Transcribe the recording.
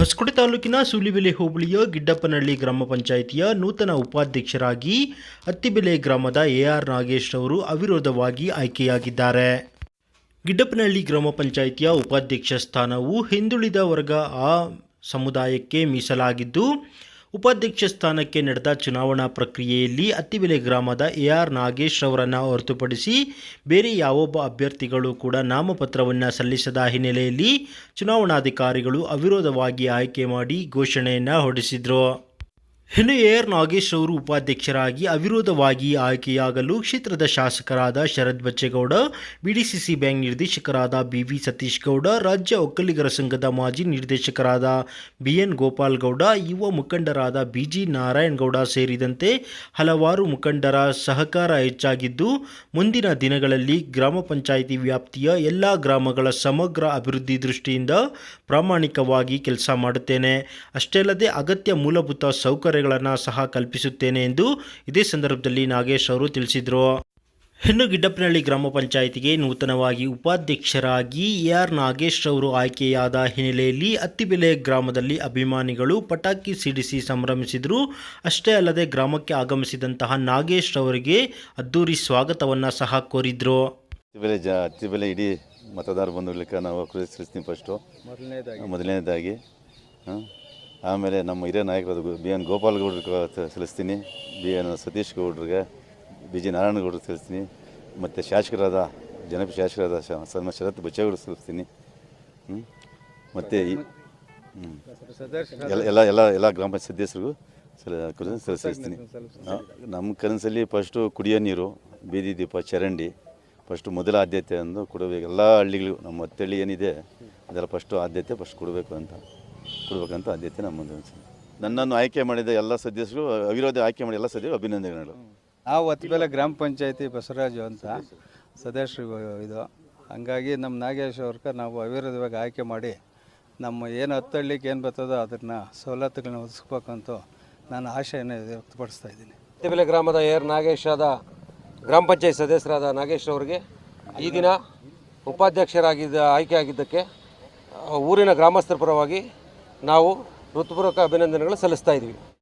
ಹೊಸಕೋಟೆ ತಾಲೂಕಿನ ಸೂಲಿಬೆಲೆ ಹೋಬಳಿಯ ಗಿಡ್ಡಪ್ಪನಹಳ್ಳಿ ಗ್ರಾಮ ಪಂಚಾಯಿತಿಯ ನೂತನ ಉಪಾಧ್ಯಕ್ಷರಾಗಿ ಅತ್ತಿಬೆಲೆ ಗ್ರಾಮದ ಎಆರ್ ನಾಗೇಶ್ ಅವರು ಅವಿರೋಧವಾಗಿ ಆಯ್ಕೆಯಾಗಿದ್ದಾರೆ. ಗಿಡ್ಡಪ್ಪನಹಳ್ಳಿ ಗ್ರಾಮ ಪಂಚಾಯಿತಿಯ ಉಪಾಧ್ಯಕ್ಷ ಸ್ಥಾನವು ಹಿಂದುಳಿದ ವರ್ಗ ಆ ಸಮುದಾಯಕ್ಕೆ ಮೀಸಲಾಗಿದ್ದು ಉಪಾಧ್ಯಕ್ಷ ಸ್ಥಾನಕ್ಕೆ ನಡೆದ ಚುನಾವಣಾ ಪ್ರಕ್ರಿಯೆಯಲ್ಲಿ ಅತ್ತಿಬೆಲೆ ಗ್ರಾಮದ ಎಆರ್ ನಾಗೇಶ್ ಅವರನ್ನು ಹೊರತುಪಡಿಸಿ ಬೇರೆ ಯಾವೊಬ್ಬ ಅಭ್ಯರ್ಥಿಗಳು ಕೂಡ ನಾಮಪತ್ರವನ್ನು ಸಲ್ಲಿಸದ ಹಿನ್ನೆಲೆಯಲ್ಲಿ ಚುನಾವಣಾಧಿಕಾರಿಗಳು ಅವಿರೋಧವಾಗಿ ಆಯ್ಕೆ ಮಾಡಿ ಘೋಷಣೆಯನ್ನು ಹೊರಡಿಸಿದರು. ಇನ್ನು ಎಆರ್ ನಾಗೇಶ್ ಅವರು ಉಪಾಧ್ಯಕ್ಷರಾಗಿ ಅವಿರೋಧವಾಗಿ ಆಯ್ಕೆಯಾಗಲು ಕ್ಷೇತ್ರದ ಶಾಸಕರಾದ ಶರದ್ ಬಚ್ಚೇಗೌಡ, ಬಿಡಿಸಿಸಿ ಬ್ಯಾಂಕ್ ನಿರ್ದೇಶಕರಾದ ಬಿವಿ ಸತೀಶ್ ಗೌಡ ರಾಜ್ಯ ಒಕ್ಕಲಿಗರ ಸಂಘದ ಮಾಜಿ ನಿರ್ದೇಶಕರಾದ ಬಿಎನ್ ಗೋಪಾಲ್ ಗೌಡ ಯುವ ಮುಖಂಡರಾದ ಬಿಜಿ ನಾರಾಯಣಗೌಡ ಸೇರಿದಂತೆ ಹಲವಾರು ಮುಖಂಡರ ಸಹಕಾರ ಹೆಚ್ಚಾಗಿದ್ದು, ಮುಂದಿನ ದಿನಗಳಲ್ಲಿ ಗ್ರಾಮ ಪಂಚಾಯಿತಿ ವ್ಯಾಪ್ತಿಯ ಎಲ್ಲ ಗ್ರಾಮಗಳ ಸಮಗ್ರ ಅಭಿವೃದ್ಧಿ ದೃಷ್ಟಿಯಿಂದ ಪ್ರಾಮಾಣಿಕವಾಗಿ ಕೆಲಸ ಮಾಡುತ್ತೇನೆ. ಅಷ್ಟೇ ಅಲ್ಲದೆ ಅಗತ್ಯ ಮೂಲಭೂತ ಸೌಕರ್ಯಗಳನ್ನು ಸಹ ಕಲ್ಪಿಸುತ್ತೇನೆ ಎಂದು ಇದೇ ಸಂದರ್ಭದಲ್ಲಿ ನಾಗೇಶ್ ಅವರು ತಿಳಿಸಿದರು. ಹೆಣ್ಣು ಗಿಡ್ಡಪ್ಪನಹಳ್ಳಿ ಗ್ರಾಮ ಪಂಚಾಯಿತಿಗೆ ನೂತನವಾಗಿ ಉಪಾಧ್ಯಕ್ಷರಾಗಿ ಎಆರ್ ನಾಗೇಶ್ ಅವರು ಆಯ್ಕೆಯಾದ ಹಿನ್ನೆಲೆಯಲ್ಲಿ ಅತ್ತಿಬೆಲೆ ಗ್ರಾಮದಲ್ಲಿ ಅಭಿಮಾನಿಗಳು ಪಟಾಕಿ ಸಿಡಿಸಿ ಸಂಭ್ರಮಿಸಿದರು. ಅಷ್ಟೇ ಅಲ್ಲದೆ ಗ್ರಾಮಕ್ಕೆ ಆಗಮಿಸಿದಂತಹ ನಾಗೇಶ್ ಅವರಿಗೆ ಅದ್ದೂರಿ ಸ್ವಾಗತವನ್ನು ಸಹ ಕೋರಿದ್ರು. ಬೆಲೆ ಜಾ ಅತ್ತಿಬೆಲೆ ಇಡೀ ಮತದಾರ ಬಂಧುಗಳಿಗೆ ನಾವು ಫಸ್ಟು ಮೊದಲನೇದಾಗಿ. ಹಾಂ? ಆಮೇಲೆ ನಮ್ಮ ಹಿರಿಯ ನಾಯಕರಾದ ಬಿ ಎನ್ ಗೋಪಾಲ್ ಗೌಡ್ರಿಗೆ ಸಲ್ಲಿಸ್ತೀನಿ, ಬಿ ಎನ್ ಸತೀಶ್ ಗೌಡ್ರಿಗೆ, ಬಿ ಜಿ ನಾರಾಯಣಗೌಡ್ರಿಗೆ ತಿಳಿಸ್ತೀನಿ ಮತ್ತು ಶಾಸಕರಾದ, ಜನಪ್ರಿಯ ಶಾಸಕರಾದ ಸನ್ಮ ಶರತ್ ಬಚ್ಚೇಗೌಡ ತಿಳಿಸ್ತೀನಿ ಹ್ಞೂ ಮತ್ತು ಈ ಎಲ್ಲ ಎಲ್ಲ ಎಲ್ಲ ಎಲ್ಲ ಗ್ರಾಮ ಪಂಚಾಯತ್ ಸದಸ್ಯರಿಗೂ ಸಲ್ಲಿಸ್ತೀನಿ. ನಮ್ಮ ಕನಸಲ್ಲಿ ಫಸ್ಟು ಕುಡಿಯೋ ನೀರು, ಬೀದಿ ದೀಪ, ಚರಂಡಿ ಫಸ್ಟು ಮೊದಲ ಆದ್ಯತೆ ಅಂದು ಕೊಡಬೇಕು. ಎಲ್ಲ ಹಳ್ಳಿಗಳು ನಮ್ಮ ಹತ್ತಳ್ಳಿ ಏನಿದೆ, ಅದೆಲ್ಲ ಫಸ್ಟು ಆದ್ಯತೆ ಫಸ್ಟ್ ಕೊಡಬೇಕು ಅಂತ. ಕೊಡಬೇಕಂತ ಆದ್ಯತೆ ನಮ್ಮ ಮುಂದೆ ಅನ್ಸುತ್ತೆ. ನನ್ನನ್ನು ಆಯ್ಕೆ ಮಾಡಿದ ಎಲ್ಲ ಸದಸ್ಯರು ಅವಿರೋಧ ಆಯ್ಕೆ ಮಾಡಿ ಎಲ್ಲ ಸದಸ್ಯರು ಅಭಿನಂದನೆಗಳು. ನಾವು ಹೊತ್ತಬೆಲೆ ಗ್ರಾಮ ಪಂಚಾಯತಿ ಬಸವರಾಜು ಅಂತ ಸದಸ್ಯರು ಇದು. ಹಂಗಾಗಿ ನಮ್ಮ ನಾಗೇಶ್ ಅವ್ರಕ್ಕೆ ನಾವು ಅವಿರೋಧವಾಗಿ ಆಯ್ಕೆ ಮಾಡಿ ನಮ್ಮ ಏನು ಹತ್ತಳ್ಳಿಗೆ ಏನು ಬರ್ತದೋ ಅದನ್ನು ಸವಲತ್ತುಗಳನ್ನ ಒದಗಿಸ್ಬೇಕಂತ ನಾನು ಆಶೆಯನ್ನು ವ್ಯಕ್ತಪಡಿಸ್ತಾ ಇದ್ದೀನಿ. ತಿಬೆಲೆ ಗ್ರಾಮದ ಏರ್ ಆದ ಗ್ರಾಮ ಪಂಚಾಯತ್ ಸದಸ್ಯರಾದ ನಾಗೇಶ್ ಅವರಿಗೆ ಈ ದಿನ ಉಪಾಧ್ಯಕ್ಷರಾಗಿದ್ದ ಆಯ್ಕೆ ಆಗಿದ್ದಕ್ಕೆ ಊರಿನ ಗ್ರಾಮಸ್ಥರ ಪರವಾಗಿ ನಾವು ಹೃತ್ಪೂರ್ವಕ ಅಭಿನಂದನೆಗಳು ಸಲ್ಲಿಸ್ತಾ ಇದ್ದೀವಿ.